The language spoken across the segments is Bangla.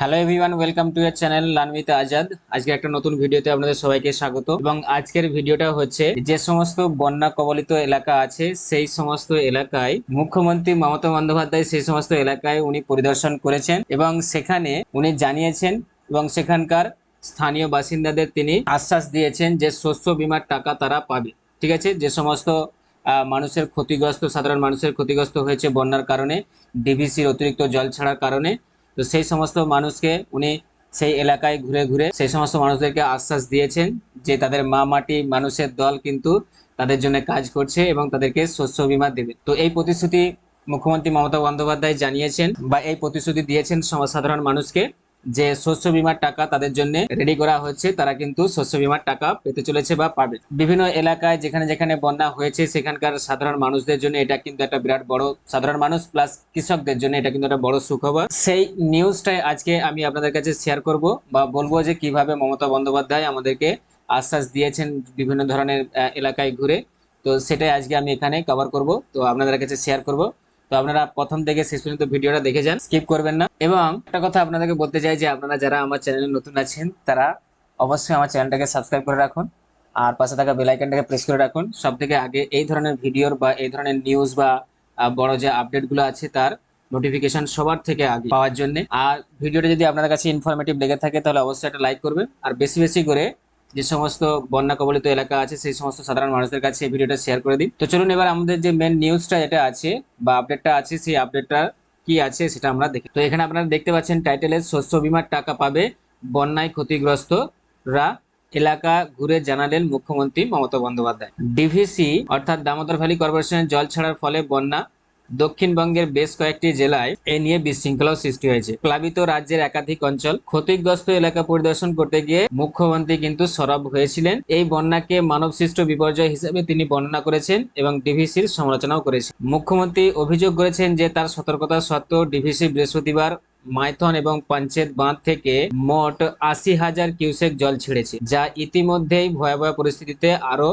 Hello everyone welcome to your channel লানমিত Azad আজকে একটা নতুন ভিডিওতে আপনাদের সবাইকে স্বাগত। এবং আজকের ভিডিওটা হচ্ছে, যে সমস্ত বন্যা কবলিত এলাকা আছে, সেই সমস্ত এলাকায় মুখ্যমন্ত্রী মমতা বন্দ্যোপাধ্যায় সেই সমস্ত এলাকায় উনি পরিদর্শন করেছেন এবং সেখানে উনি জানিয়েছেন এবং সেখানকার স্থানীয় বাসিন্দাদের তিনি আশ্বাস দিয়েছেন যে শস্য বিমার টাকা তারা পাবে। ঠিক আছে? যে সমস্ত মানুষের ক্ষতিগ্রস্ত, সাধারণ মানুষের ক্ষতিগ্রস্ত হয়েছে বন্যার কারণে ডিভিসির অতিরিক্ত জল ছাড়ার কারণে তো সেই সমস্ত মানুষকে উনি সেই এলাকায় ঘুরে ঘুরে সেই সমস্ত মানুষদেরকে আশ্বাস দিয়েছেন যে তাদের মা মাটি মানুষের দল কিন্তু তাদের জন্য কাজ করছে এবং তাদেরকে শস্য বীমা দেবে। তো এই প্রতিশ্রুতি মুখ্যমন্ত্রী মমতা বন্দ্যোপাধ্যায় জানিয়েছেন বা এই প্রতিশ্রুতি দিয়েছেন সাধারণ মানুষকে। যে শস্য বীমার টাকা তাদের জন্য রেডি করা হচ্ছে তারা কিন্তু শস্য বীমার টাকা পেতে চলেছে বা পাবে। বিভিন্ন এলাকায় যেখানে যেখানে বন্যা হয়েছে, সেখানকার সাধারণ মানুষদের জন্য এটা কিন্তু একটা বিরাট বড় সাধারণ মানুষ প্লাস কৃষকদের জন্য এটা কিন্তু একটা বড় সুখবর। সেই নিউজটাই আজকে আমি আপনাদের কাছে শেয়ার করব বা বলব যে কীভাবে মমতা বন্দ্যোপাধ্যায় আমাদেরকে আশ্বাস দিয়েছেন বিভিন্ন ধরনের এলাকায় ঘুরে। তো সেটাই আজকে আমি এখানে কভার করব। তো আপনাদের কাছে শেয়ার করব। তো আপনারা প্রথম থেকে শেষ পর্যন্ত ভিডিওটা দেখে যান স্কিপ করবেন না। এবং একটা কথা আপনাদেরকে বলতে চাই যে, আপনারা যারা আমার চ্যানেলে নতুন আছেন, তারা অবশ্যই আমার চ্যানেলটাকে সাবস্ক্রাইব করে রাখুন আর পাশে থাকা বেল আইকনটাকে প্রেস করে রাখুন। সব থেকে আগে এই ধরনের ভিডিওর বা এই ধরনের নিউজ বা বড় যে আপডেটগুলো আছে, তার নোটিফিকেশন সবার থেকে আগে পাওয়ার জন্য। আর ভিডিওটা যদি আপনাদের কাছে ইনফরমেটিভ লেগে থাকে, তাহলে অবশ্যই একটা লাইক করবেন। আর বেশি বেশি করে যে সমস্ত বন্যা কবলিত এলাকা আছে, সেই সমস্ত সাধারণ মানুষদের কাছে এই ভিডিওটা শেয়ার করে দিন তো চলুন এবার আমাদের যে মেন নিউজটা যেটা আছে বা আপডেটটা আছে, সেই আপডেটটা কি আছে সেটা আমরা দেখি তো এখানে আপনারা দেখতে পাচ্ছেন টাইটেলে শস্য বিমার টাকা পাবে বন্যায় ক্ষতিগ্রস্তরা এলাকা ঘুরে জানালেন মুখ্যমন্ত্রী মমতা বন্দ্যোপাধ্যায়। ডিভিসি অর্থাৎ দামোদর ভ্যালি কর্পোরেশনের জল ছাড়ার ফলে বন্যা দক্ষিণবঙ্গের বেশ কয়েকটি জেলায় এ নিয়ে বিশৃঙ্খলাও সৃষ্টি হয়েছে। প্লাবিত রাজ্যের একাধিক অঞ্চল ক্ষতিগ্রস্ত এলাকা পরিদর্শন করতে গিয়ে মুখ্যমন্ত্রী কিন্তু সরব হয়েছিলেন। এই বন্যাকে মানবসৃষ্ট বিপর্যয় হিসেবে তিনি বর্ণনা করেছেন এবং ডিভিসির সমালোচনাও করেছেন। মুখ্যমন্ত্রী অভিযোগ করেছেন যে তার সতর্কতা সত্ত্বেও ডিভিসি বৃহস্পতিবার মাইথন এবং পঞ্চায়েত বাঁধ থেকে মোট আশি হাজার কিউসেক জল ছেড়েছে, যা ইতিমধ্যেই ভয়াবহ পরিস্থিতিতে আরও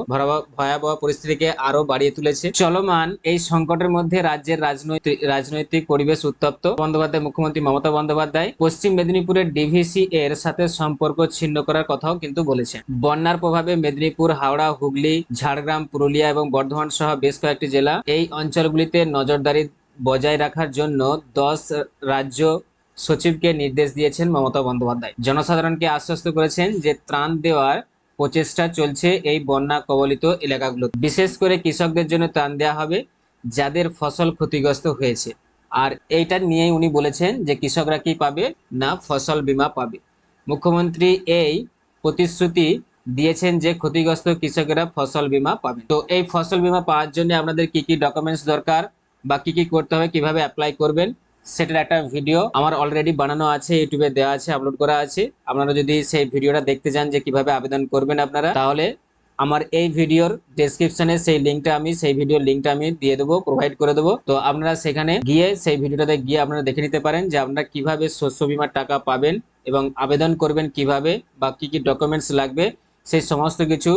ভয়াবহ পরিস্থিতিকে আরও বাড়িয়ে তুলেছে। চলমান এই সংকটের মধ্যে রাজ্যের রাজনৈতিক রাজনৈতিক পরিবেশ উত্তপ্ত। বন্দ্যোপাধ্যায়, মুখ্যমন্ত্রী মমতা বন্দ্যোপাধ্যায় পশ্চিম মেদিনীপুরের ডিভিসি এর সাথে সম্পর্ক ছিন্ন করার কথাও কিন্তু বলেছেন। বন্যার প্রভাবে মেদিনীপুর, হাওড়া, হুগলি, ঝাড়গ্রাম, পুরুলিয়া এবং বর্ধমান সহ বেশ কয়েকটি জেলা এই অঞ্চলগুলিতে নজরদারি বজায় রাখার জন্য দশ রাজ্য সচিবকে নির্দেশ দিয়েছেন মমতা বন্দ্যোপাধ্যায়। জনসাধারণকে আশ্বস্ত করেছেন যে ত্রাণ দেওয়ার প্রচেষ্টা চলছে এই বন্যা কবলিত এলাকাগুলো বিশেষ করে কৃষকদের জন্য ত্রাণ দেওয়া হবে, যাদের ফসল ক্ষতিগ্রস্ত হয়েছে। আর এইটা নিয়েই উনি বলেছেন যে কৃষকরা কি পাবে না ফসল বীমা পাবে। মুখ্যমন্ত্রী এই প্রতিশ্রুতি দিয়েছেন যে ক্ষতিগ্রস্ত কৃষকেরা ফসল বীমা পাবে। তো এই ফসল বীমা পাওয়ার জন্য আপনাদের কি কি ডকুমেন্টস দরকার বা কি কি করতে হবে, কীভাবে অ্যাপ্লাই করবেন? সেটার একটা ভিডিও আমার অলরেডি বানানো আছে ইউটিউবে দেওয়া আছে আপলোড করা আছে। আপনারা যদি সেই ভিডিওটা দেখতে চান যে কীভাবে আবেদন করবেন আপনারা, তাহলে আমার এই ভিডিওর ডেসক্রিপশনে সেই লিঙ্কটা আমি, সেই ভিডিওর লিঙ্কটা আমি দিয়ে দেবো প্রোভাইড করে দেবো। তো আপনারা সেখানে গিয়ে সেই ভিডিওটাতে গিয়ে আপনারা দেখে নিতে পারেন যে আপনারা কীভাবে শস্য বীমার টাকা পাবেন এবং আবেদন করবেন কীভাবে বা কি কি ডকুমেন্টস লাগবে। সেই সমস্ত কিছু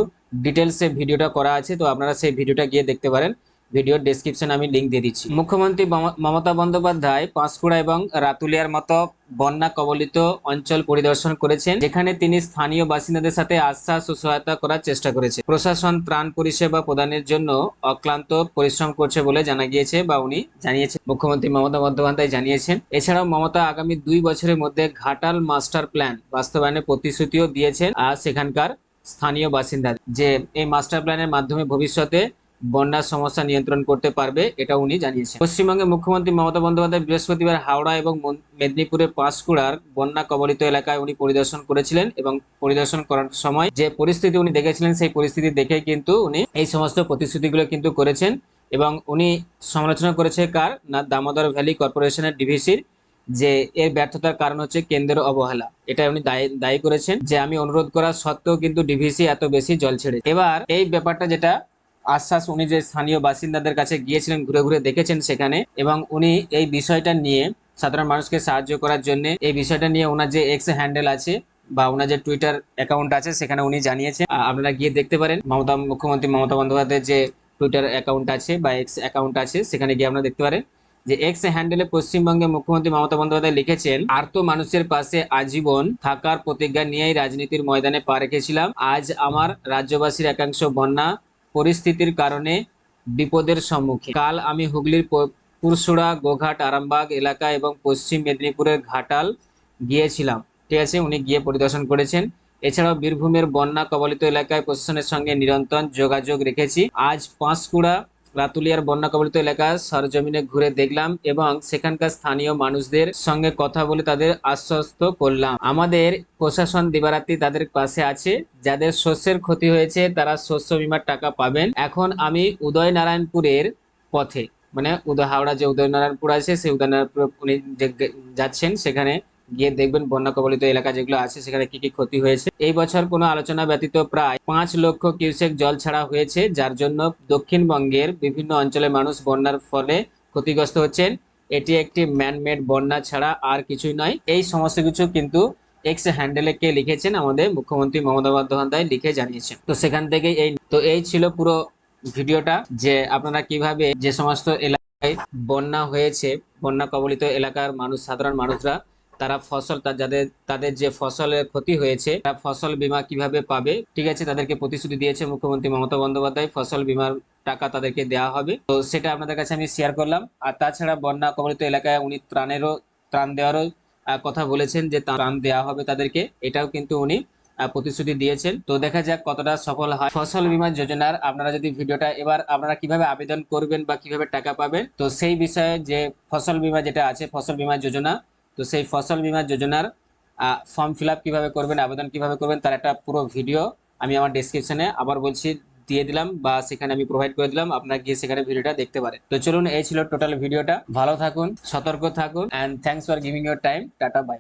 ডিটেলসে ভিডিওটা করা আছে, তো আপনারা সেই ভিডিওটা গিয়ে দেখতে পারেন। ভিডিওর ডেসক্রিপশন আমি লিঙ্ক দিয়ে দিচ্ছি। মুখ্যমন্ত্রী মমতা বন্দ্যোপাধ্যায় পাঁশকুড়া এবং রাতুলিয়ার মতো বন্যা কবলিত অঞ্চল পরিদর্শন করেছেন, যেখানে তিনি স্থানীয় বাসিন্দাদের সাথে আশ্বাস ও সহায়তা করার চেষ্টা করেছে প্রশাসন ত্রাণ পরিষেবা প্রদানের জন্য অক্লান্ত পরিশ্রম করছে বলে জানা গিয়েছে বা উনি জানিয়েছেন। মুখ্যমন্ত্রী মমতা বন্দ্যোপাধ্যায় জানিয়েছেন, এছাড়াও মমতা আগামী দুই বছরের মধ্যে ঘাটাল মাস্টার প্ল্যান বাস্তবায়নের প্রতিশ্রুতিও দিয়েছেন, আর সেখানকার স্থানীয় বাসিন্দা যে এই মাস্টার প্ল্যানের মাধ্যমে ভবিষ্যতে বন্যার সমস্যা নিয়ন্ত্রণ করতে পারবে, এটা উনি জানিয়েছেন। পশ্চিমবঙ্গের মুখ্যমন্ত্রী মমতা বন্দ্যোপাধ্যায় বৃহস্পতিবার হাওড়া এবং মেদিনীপুরের পাঁশকুড়ার বন্যা কবলিত এলাকায় উনি পরিদর্শন করেছিলেন এবং পরিদর্শন করার সময় যে পরিস্থিতি উনি দেখেছিলেন, সেই পরিস্থিতি দেখে কিন্তু উনি এই সমস্ত প্রতিশ্রুতিগুলো কিন্তু করেছেন এবং উনি সমালোচনা করেছে কার? না, দামোদর ভ্যালি কর্পোরেশনের ডিভিসির, যে এর ব্যর্থতার কারণ হচ্ছে কেন্দ্রের অবহেলা। এটা উনি দায়ী দায়ী করেছেন যে আমি অনুরোধ করা সত্ত্বেও কিন্তু ডিভিসি এত বেশি জল ছেড়ে এবার এই ব্যাপারটা যেটা আশ্বাস উনি যে স্থানীয় বাসিন্দাদের কাছে গিয়েছিলেন, ঘুরে ঘুরে দেখেছেন সেখানে এবং উনি এই বিষয়টা নিয়ে সাধারণ মানুষকে সাহায্য করার জন্য এই বিষয়টা নিয়ে ওনার যে এক্স হ্যান্ডেল আছে বা ওনার যে টুইটার অ্যাকাউন্ট আছে সেখানে উনি জানিয়েছেন। আপনারা গিয়ে দেখতে পারেন। মমতা, মুখ্যমন্ত্রী মমতা বন্দ্যোপাধ্যায়ের যে টুইটার অ্যাকাউন্ট আছে বা এক্স অ্যাকাউন্ট আছে সেখানে গিয়ে আপনারা দেখতে পারেন যে এক্স হ্যান্ডেলে পশ্চিমবঙ্গে মুখ্যমন্ত্রী মমতা বন্দ্যোপাধ্যায় লিখেছেন আর তো মানুষের পাশে আজীবন থাকার প্রতিজ্ঞা নিয়েই রাজনীতির ময়দানে পা রেখেছিলাম। আজ আমার রাজ্যবাসীর একাংশ বন্যা পরিস্থিতির কারণে বিপদের সম্মুখীন। কাল আমি হুগলির পুরসুড়া গোঘাট, আরামবাগ এলাকা এবং পশ্চিম মেদিনীপুরের ঘাটাল গিয়েছিলাম। ঠিক আছে, উনি গিয়ে পরিদর্শন করেছেন। এছাড়াও বীরভূমের বন্যা কবলিত এলাকায় প্রশাসনের সঙ্গে নিরন্তর যোগাযোগ রেখেছি। আজ পাঁশকুড়া রাতুলিয়ার বন্যা কবলিত এলাকা সরজমিনে ঘুরে দেখলাম এবং সেখানকার স্থানীয় মানুষদের সঙ্গে কথা বলে তাদের আশ্বস্ত করলাম। আমাদের প্রশাসন দিবারাত্রি তাদের পাশে আছে। যাদের শস্যের ক্ষতি হয়েছে, তারা শস্য বিমার টাকা পাবেন। এখন আমি উদয়নারায়ণপুরের পথে মানে হাওড়া যে উদয়নারায়ণপুর আছে, সেই উদয়নারায়ণপুর উনি যাচ্ছেন, সেখানে গিয়ে দেখবেন বন্যা কবলিত এলাকা যেগুলো আছে, সেখানে কি কি ক্ষতি হয়েছে। এই বছর কোনো আলোচনা ব্যতীত প্রায় পাঁচ লক্ষ কিউসেক জল ছাড়া হয়েছে, যার জন্য দক্ষিণবঙ্গের বিভিন্ন অঞ্চলের মানুষ বন্যার ফলে ক্ষতিগ্রস্ত হচ্ছেন। এটি একটি ম্যানমেড বন্যা ছাড়া আর কিছুই নয়। এই সমস্ত কিছু কিন্তু এক্স হ্যান্ডেলে কে লিখেছেন? আমাদের মুখ্যমন্ত্রী মমতা বন্দ্যোপাধ্যায় লিখে জানিয়েছেন। তো সেখান থেকে এই তো এই ছিল পুরো ভিডিওটা, যে আপনারা কীভাবে যে সমস্ত এলাকায় বন্যা হয়েছে, বন্যা কবলিত এলাকার মানুষ, সাধারণ মানুষরা তারা ফসল যাদের, তাদের যে ফসলের ক্ষতি হয়েছে, তারা ফসল বীমা কীভাবে পাবে? ঠিক আছে, তাদেরকে প্রতিশ্রুতি দিয়েছে মুখ্যমন্ত্রী মমতা বন্দ্যোপাধ্যায়, ফসল বীমার টাকা তাদেরকে দেওয়া হবে। তো সেটা আপনাদের কাছে আমি শেয়ার করলাম। আর তাছাড়া বন্যা কবলিত এলাকায় উনি ত্রাণেরও, ত্রাণ দেওয়ারও কথা বলেছেন যে ত্রাণ দেওয়া হবে তাদেরকে। এটাও কিন্তু উনি প্রতিশ্রুতি দিয়েছেন। তো দেখা যাক কতটা সফল হয়। ফসল বীমা যোজনার আপনারা যদি ভিডিওটা এবার আপনারা কীভাবে আবেদন করবেন বা কীভাবে টাকা পাবেন, তো সেই বিষয়ে যে ফসল বীমা যেটা আছে, ফসল বীমা যোজনা তো সেই ফসল বিমা যোজনার ফর্ম ফিল আপ কীভাবে করবেন, আবেদন কীভাবে করবেন, তার একটা পুরো ভিডিও আমি আমার ডিসক্রিপশনে আবার বলছি, দিয়ে দিলাম বা সেখানে আমি প্রোভাইড করে দিলাম, আপনার গিয়ে সেখানে ভিডিওটা দেখতে পারে তো চলুন, এই ছিল টোটাল ভিডিওটা ভালো থাকুন, সতর্ক থাকুন and thanks for giving your time tata bye